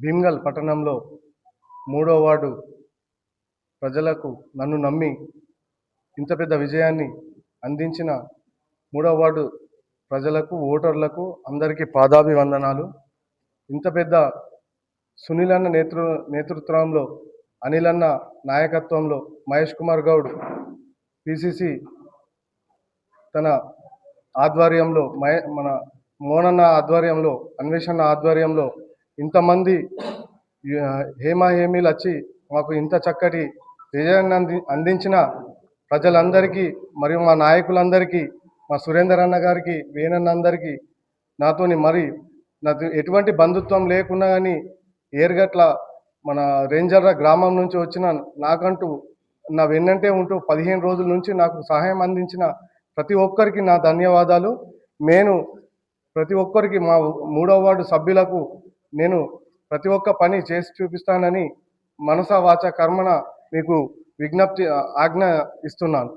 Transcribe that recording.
భీమ్గల్ పట్టణంలో మూడో వార్డు ప్రజలకు నన్ను నమ్మి ఇంత పెద్ద విజయాన్ని అందించిన మూడో వార్డు ప్రజలకు ఓటర్లకు అందరికీ పాదాభివందనాలు. ఇంత పెద్ద సునీల్ అన్న నేతృ నేతృత్వంలో అనిల్ అన్న నాయకత్వంలో మహేష్ కుమార్ గౌడ్ పిసిసి తన ఆధ్వర్యంలో మన మోనన్న ఆధ్వర్యంలో అన్వేషణ ఆధ్వర్యంలో ఇంతమంది ఆ, హేమ హేమీలు వచ్చి మాకు ఇంత చక్కటి విజయాన్ని అంది అందించిన ప్రజలందరికీ మరియు మా నాయకులందరికీ మా సురేందర్ అన్న గారికి వేణన్న అందరికీ నాతోని మరి నాకు ఎటువంటి బంధుత్వం లేకున్నా కానీ ఏరుగట్ల మన రేంజర్ల గ్రామం నుంచి వచ్చిన నాకంటూ నా వెన్నంటే ఉంటూ పదిహేను రోజుల నుంచి నాకు సహాయం అందించిన ప్రతి ఒక్కరికి నా ధన్యవాదాలు. నేను ప్రతి ఒక్కరికి మా మూడో వార్డు సభ్యులకు నేను ప్రతి ఒక్క పని చేసి చూపిస్తానని మనస వాచ కర్మన మీకు విజ్ఞప్తి ఆజ్ఞ ఇస్తున్నాను.